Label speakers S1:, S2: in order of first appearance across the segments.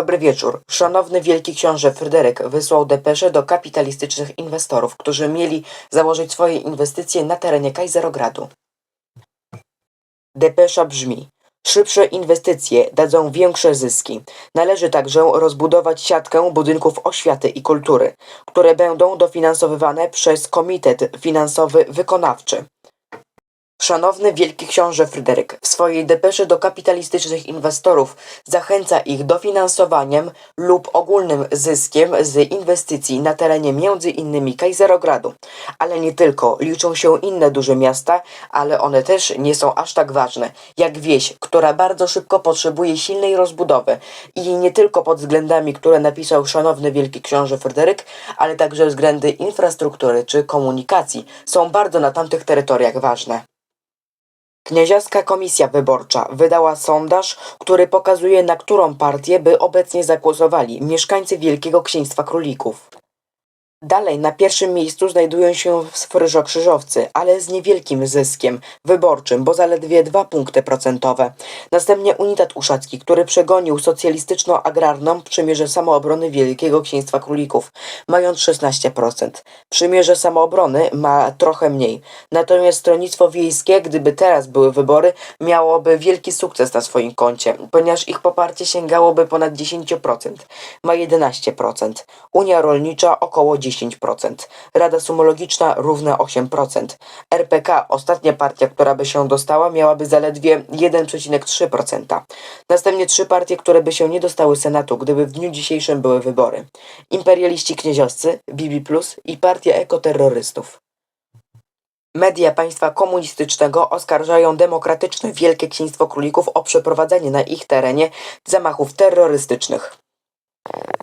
S1: Dobry wieczór. Szanowny Wielki Książę Fryderyk wysłał depeszę do kapitalistycznych inwestorów, którzy mieli założyć swoje inwestycje na terenie Kajzerogradu. Depesza brzmi: Szybsze inwestycje dadzą większe zyski. Należy także rozbudować siatkę budynków oświaty i kultury, które będą dofinansowywane przez Komitet Finansowy Wykonawczy. Szanowny Wielki Książę Fryderyk w swojej depeszy do kapitalistycznych inwestorów zachęca ich dofinansowaniem lub ogólnym zyskiem z inwestycji na terenie innymi Kajzerogradu. Ale nie tylko, liczą się inne duże miasta, ale one też nie są aż tak ważne, jak wieś, która bardzo szybko potrzebuje silnej rozbudowy i nie tylko pod względami, które napisał szanowny Wielki Książę Fryderyk, ale także względy infrastruktury czy komunikacji są bardzo na tamtych terytoriach ważne. Knieziowska Komisja Wyborcza wydała sondaż, który pokazuje, na którą partię by obecnie zagłosowali mieszkańcy Wielkiego Księstwa Królików. Dalej na pierwszym miejscu znajdują się Sfryżo-Krzyżowcy, ale z niewielkim zyskiem wyborczym, bo zaledwie 2 punkty procentowe. Następnie Unitat Uszacki, który przegonił socjalistyczno-agrarną Przymierze Samoobrony Wielkiego Księstwa Królików, mając 16%. Przymierze Samoobrony ma trochę mniej. Natomiast Stronnictwo Wiejskie, gdyby teraz były wybory, miałoby wielki sukces na swoim koncie, ponieważ ich poparcie sięgałoby ponad 10%. Ma 11%. Unia Rolnicza około 10%. Rada Sumologiczna równa 8%. RPK, ostatnia partia, która by się dostała, miałaby zaledwie 1,3%. Następnie trzy partie, które by się nie dostały Senatu, gdyby w dniu dzisiejszym były wybory. Imperialiści kniezioscy, Bibi Plus i Partia Ekoterrorystów. Media państwa komunistycznego oskarżają demokratyczne Wielkie Księstwo Królików o przeprowadzenie na ich terenie zamachów terrorystycznych.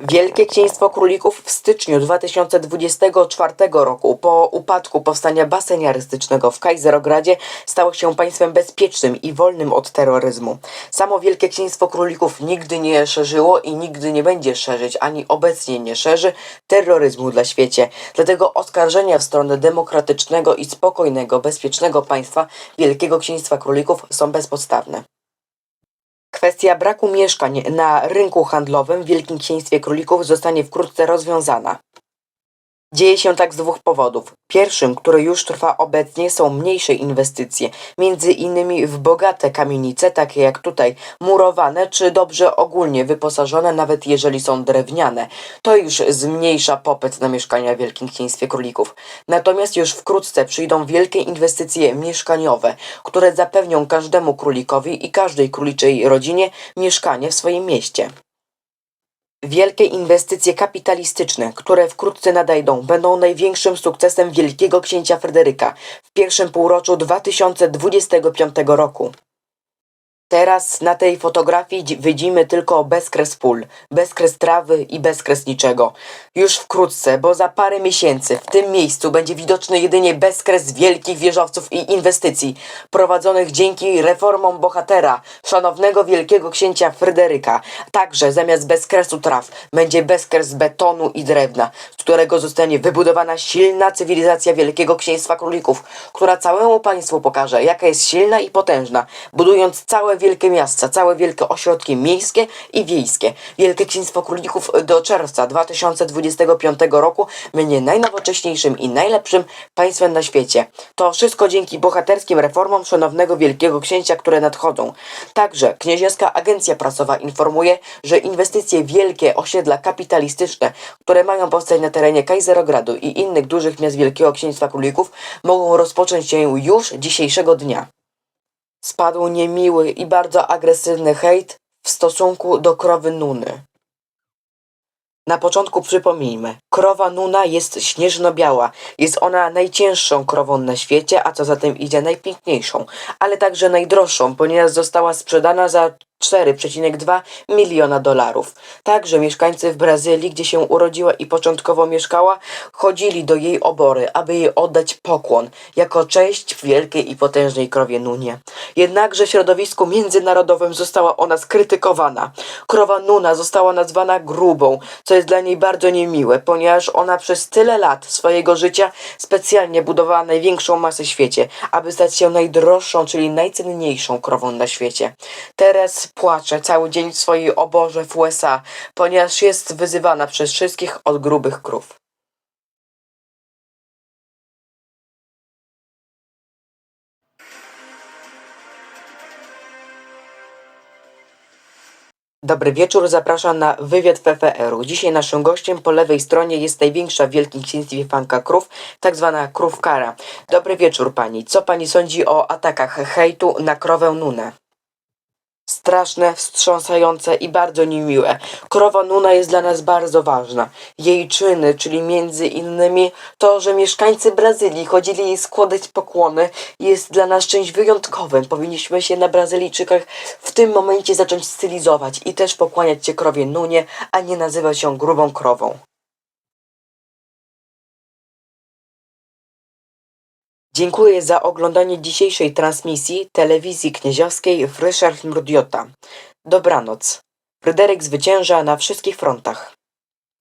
S1: Wielkie Księstwo Królików w styczniu 2024 roku po upadku powstania baseniarystycznego w Kajzerogradzie stało się państwem bezpiecznym i wolnym od terroryzmu. Samo Wielkie Księstwo Królików nigdy nie szerzyło i nigdy nie będzie szerzyć, ani obecnie nie szerzy terroryzmu dla świecie. Dlatego oskarżenia w stronę demokratycznego i spokojnego, bezpiecznego państwa Wielkiego Księstwa Królików są bezpodstawne. Kwestia braku mieszkań na rynku handlowym w Wielkim Księstwie Królików zostanie wkrótce rozwiązana. Dzieje się tak z dwóch powodów. Pierwszym, który już trwa obecnie, są mniejsze inwestycje, między innymi w bogate kamienice, takie jak tutaj, murowane czy dobrze ogólnie wyposażone, nawet jeżeli są drewniane. To już zmniejsza popyt na mieszkania w Wielkim Księstwie Królików. Natomiast już wkrótce przyjdą wielkie inwestycje mieszkaniowe, które zapewnią każdemu królikowi i każdej króliczej rodzinie mieszkanie w swoim mieście. Wielkie inwestycje kapitalistyczne, które wkrótce nadejdą, będą największym sukcesem Wielkiego Księcia Fryderyka w pierwszym półroczu 2025 roku. Teraz na tej fotografii dzi- widzimy tylko bezkres pól, bezkres trawy i bezkres niczego. Już wkrótce, bo za parę miesięcy w tym miejscu będzie widoczny jedynie bezkres wielkich wieżowców i inwestycji prowadzonych dzięki reformom bohatera, szanownego wielkiego księcia Fryderyka. Także zamiast bezkresu traw będzie bezkres betonu i drewna, z którego zostanie wybudowana silna cywilizacja Wielkiego Księstwa Królików, która całemu państwu pokaże, jaka jest silna i potężna, budując całe wielkie miasta, całe wielkie ośrodki miejskie i wiejskie. Wielkie Księstwo Królików do czerwca 2025 roku będzie najnowocześniejszym i najlepszym państwem na świecie. To wszystko dzięki bohaterskim reformom szanownego Wielkiego Księcia, które nadchodzą. Także Knieziewska Agencja Prasowa informuje, że inwestycje wielkie osiedla kapitalistyczne, które mają powstać na terenie Kajzerogradu i innych dużych miast Wielkiego Księstwa Królików, mogą rozpocząć się już dzisiejszego dnia. Spadł niemiły i bardzo agresywny hejt w stosunku do krowy Nuny. Na początku przypomnijmy, krowa Nuna jest śnieżno-biała. Jest ona najcięższą krową na świecie, a co za tym idzie najpiękniejszą, ale także najdroższą, ponieważ została sprzedana za 4,2 miliona dolarów. Także mieszkańcy w Brazylii, gdzie się urodziła i początkowo mieszkała, chodzili do jej obory, aby jej oddać pokłon, jako cześć wielkiej i potężnej krowie Nunie. Jednakże w środowisku międzynarodowym została ona skrytykowana. Krowa Nuna została nazwana grubą, co jest dla niej bardzo niemiłe, ponieważ ona przez tyle lat swojego życia specjalnie budowała największą masę w świecie, aby stać się najdroższą, czyli najcenniejszą krową na świecie. Teraz płacze cały dzień w swojej oborze w USA, ponieważ jest wyzywana przez wszystkich od grubych krów. Dobry wieczór, zapraszam na wywiad PFR-u. Dzisiaj naszym gościem po lewej stronie jest największa w Wielkim Księstwie fanka krów, tak zwana krówkara. Dobry wieczór pani. Co pani sądzi o atakach hejtu na krowę Nunę? Straszne, wstrząsające i bardzo niemiłe. Krowa Nuna jest dla nas bardzo ważna. Jej czyny, czyli między innymi to, że mieszkańcy Brazylii chodzili jej składać pokłony, jest dla nas czymś wyjątkowym. Powinniśmy się na Brazylijczykach w tym momencie zacząć stylizować i też pokłaniać się krowie Nunie, a nie nazywać ją grubą krową. Dziękuję za oglądanie dzisiejszej transmisji telewizji knieziowskiej Ryszard Murdiota. Dobranoc. Fryderyk zwycięża na wszystkich frontach.